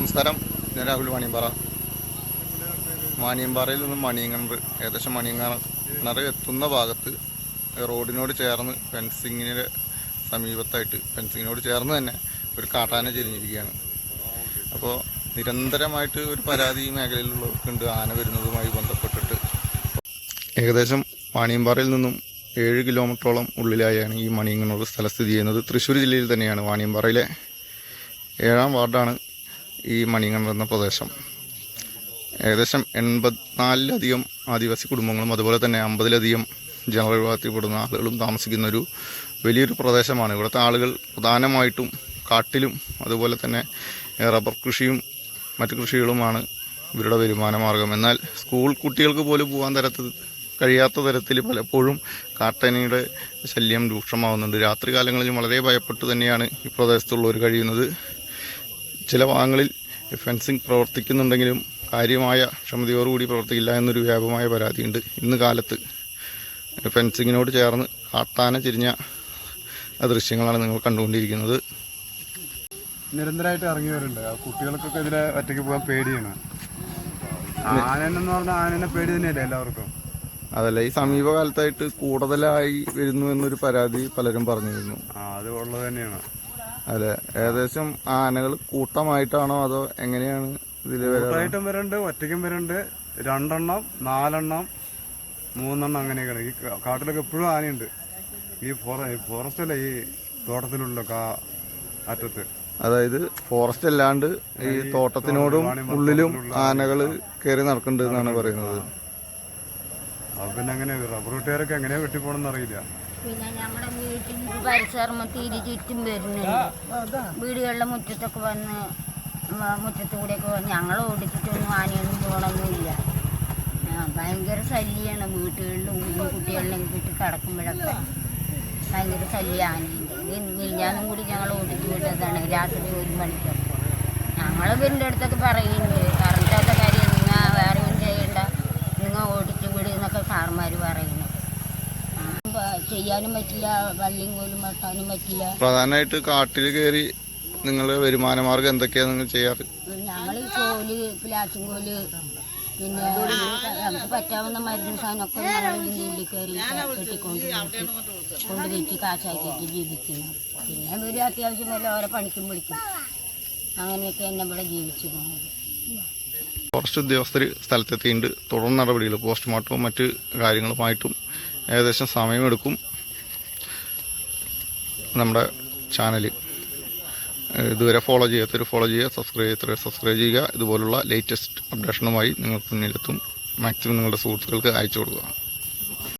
നമസ്കാരം. ഞാൻ രാഹുൽ വാണിയമ്പാറ വാണിയമ്പാറയിൽ നിന്നും മണിയങ്ങണർ ഏകദേശം മണിയങ്ങണർ എത്തുന്ന ഭാഗത്ത് റോഡിനോട് ചേർന്ന് ഫെൻസിങ്ങിന്റെ സമീപത്തായിട്ട് ഫെൻസിങ്ങിനോട് ചേർന്ന് തന്നെ ഒരു കാട്ടാന ചെരിഞ്ഞിരിക്കുകയാണ്. അപ്പോൾ നിരന്തരമായിട്ട് ഒരു പരാതി ഈ മേഖലയിലുള്ളവർക്കുണ്ട്. ആന വരുന്നതുമായി ബന്ധപ്പെട്ടിട്ട്. ഏകദേശം വാണിയമ്പാറയിൽ നിന്നും ഏഴ് കിലോമീറ്ററോളം ഉള്ളിലായാണ് ഈ മണിയങ്ങണൂർ സ്ഥലം സ്ഥിതി ചെയ്യുന്നത്. തൃശ്ശൂർ ജില്ലയിൽ തന്നെയാണ് വാണിയമ്പാറയിലെ ഏഴാം വാർഡാണ് ഈ മണിയങ്ങണർ എന്ന പ്രദേശം. ഏകദേശം എൺപത്തിനാലിലധികം ആദിവാസി കുടുംബങ്ങളും അതുപോലെ തന്നെ അമ്പതിലധികം ജനറൽ വിഭാഗത്തിൽപ്പെടുന്ന ആളുകളും താമസിക്കുന്ന ഒരു വലിയൊരു പ്രദേശമാണ്. ഇവിടുത്തെ ആളുകൾ പ്രധാനമായിട്ടും കാട്ടിലും അതുപോലെ തന്നെ റബ്ബർ കൃഷിയും മറ്റു കൃഷികളുമാണ് ഇവരുടെ വരുമാന മാർഗം. എന്നാൽ സ്കൂൾ കുട്ടികൾക്ക് പോലും പോകാൻ തരത്തിൽ കഴിയാത്ത തരത്തിൽ പലപ്പോഴും കാട്ടനയുടെ ശല്യം രൂക്ഷമാവുന്നുണ്ട്. രാത്രി കാലങ്ങളിൽ വളരെ ഭയപ്പെട്ട് തന്നെയാണ് ഈ പ്രദേശത്തുള്ളവർ കഴിയുന്നത്. ചില ഭാഗങ്ങളിൽ ഫെൻസിങ് പ്രവർത്തിക്കുന്നുണ്ടെങ്കിലും കാര്യമായ ക്ഷമതയോടുകൂടി പ്രവർത്തിക്കില്ല എന്നൊരു വ്യാപകമായ പരാതിയുണ്ട്. ഇന്ന് കാലത്ത് ഫെൻസിങ്ങിനോട് ചേർന്ന് കാട്ടാന ചിരിഞ്ഞ ദൃശ്യങ്ങളാണ് നിങ്ങൾ കണ്ടുകൊണ്ടിരിക്കുന്നത്. നിരന്തരമായിട്ട് ഇറങ്ങി വരുന്നുണ്ട് കുട്ടികൾക്കൊക്കെ ഇതിലെ ഒറ്റയ്ക്ക് പോകാൻ പേടിയാണ്. ആനനെന്ന് പറഞ്ഞാൽ ആനനെ പേടി തന്നെയല്ലേ എല്ലാവർക്കും? അതല്ല ഈ സമീപകാലത്തായിട്ട് കൂടുതലായി വരുന്നു എന്നൊരു പരാതി പലരും പറഞ്ഞിരുന്നു. അത് ഉള്ളത് തന്നെയാണ്. അതെ. ഏകദേശം ആനകൾ കൂട്ടമായിട്ടാണോ അതോ എങ്ങനെയാണ് ഇതിൽ കൂട്ടമായിട്ടും വരുന്നുണ്ട് ഒറ്റയ്ക്കും വരുന്നുണ്ട് രണ്ടെണ്ണം നാലെണ്ണം മൂന്നെണ്ണം അങ്ങനെയൊക്കെയാണ്. ഈ കാട്ടിലൊക്കെ എപ്പോഴും ആനയുണ്ട്. ഈ ഫോറസ്റ്റ് അല്ല ഈ തോട്ടത്തിലുള്ള കാ അറ്റത്ത്. അതായത് ഫോറസ്റ്റ് അല്ലാണ്ട് ഈ തോട്ടത്തിനോടും ഉള്ളിലും ആനകൾ കയറി നടക്കുന്നുണ്ട് എന്നാണ് പറയുന്നത്. അപ്പൊ പിന്നെ അങ്ങനെ റബ്ബർ വെട്ടുകാരൊക്കെ എങ്ങനെയാ വെട്ടിപ്പോണെന്ന് അറിയില്ല. പിന്നെ ഞങ്ങളുടെ വീട്ടിൽ പരിസരം തീരെ ചുറ്റും വരുന്നുണ്ട് വീടുകളിലെ മുറ്റത്തൊക്കെ വന്ന് മുറ്റത്ത് കൂടെയൊക്കെ വന്ന് ഞങ്ങൾ ഓടിച്ചിട്ടൊന്നും ആനയൊന്നും പോകണമൊന്നുമില്ല ഭയങ്കര ശല്യമാണ് വീട്ടുകളിലും കുട്ടികളിലും വീട്ടിൽ കിടക്കുമ്പോഴൊക്കെ ഭയങ്കര ശല്യം ആനയുണ്ട്. മില്ലാന്നും കൂടി ഞങ്ങൾ ഓടിച്ചു വിട്ടതാണ് രാത്രി ഒരു മണിക്കൊക്കെ. ഞങ്ങൾ വീടിന്റെ അടുത്തൊക്കെ പറയുന്നുണ്ട് ചെയ്യാനും പറ്റില്ല വള്ളിയും കോലും വെട്ടാനും പറ്റില്ല. പ്രധാനമായിട്ട് കാട്ടിൽ കയറി നിങ്ങളുടെ വരുമാന മാർഗം എന്തൊക്കെയാണ് നിങ്ങൾ ചെയ്യാറ്? ഞങ്ങൾ കോൽ പ്ലാറ്റും കോൽ പിന്നെ നമുക്ക് പറ്റാവുന്ന മരുന്ന് സാധനമൊക്കെ ഞങ്ങൾ ഇതിന്റെ കയറി കെട്ടിക്കൊണ്ട് കൊണ്ട് വെച്ച് കാശാക്കിയിട്ട് ജീവിക്കുന്നു. പിന്നെ ഒരു അത്യാവശ്യം വല്ല ഓരോ പണിക്കും വിളിക്കും അങ്ങനെയൊക്കെ എന്നെ ഇവിടെ ജീവിച്ചു പോകുന്നത് ഫോറസ്റ്റ് ഉദ്യോഗസ്ഥർ സ്ഥലത്തെത്തിയിട്ടുണ്ട്. തുടർ നടപടികൾ പോസ്റ്റ്മോർട്ടവും മറ്റ് കാര്യങ്ങളുമായിട്ടും ഏകദേശം സമയമെടുക്കും. നമ്മുടെ ചാനൽ ഇതുവരെ ഫോളോ ചെയ്യാത്തവർ ഫോളോ ചെയ്യുക സബ്സ്ക്രൈബ് ചെയ്യാത്തവർ സബ്സ്ക്രൈബ് ചെയ്യുക. ഇതുപോലുള്ള ലേറ്റസ്റ്റ് അപ്ഡേഷനുമായി നിങ്ങൾക്ക് മുന്നിലെത്തും മാക്സിമം നിങ്ങളുടെ സുഹൃത്തുക്കൾക്ക് അയച്ചു കൊടുക്കുക.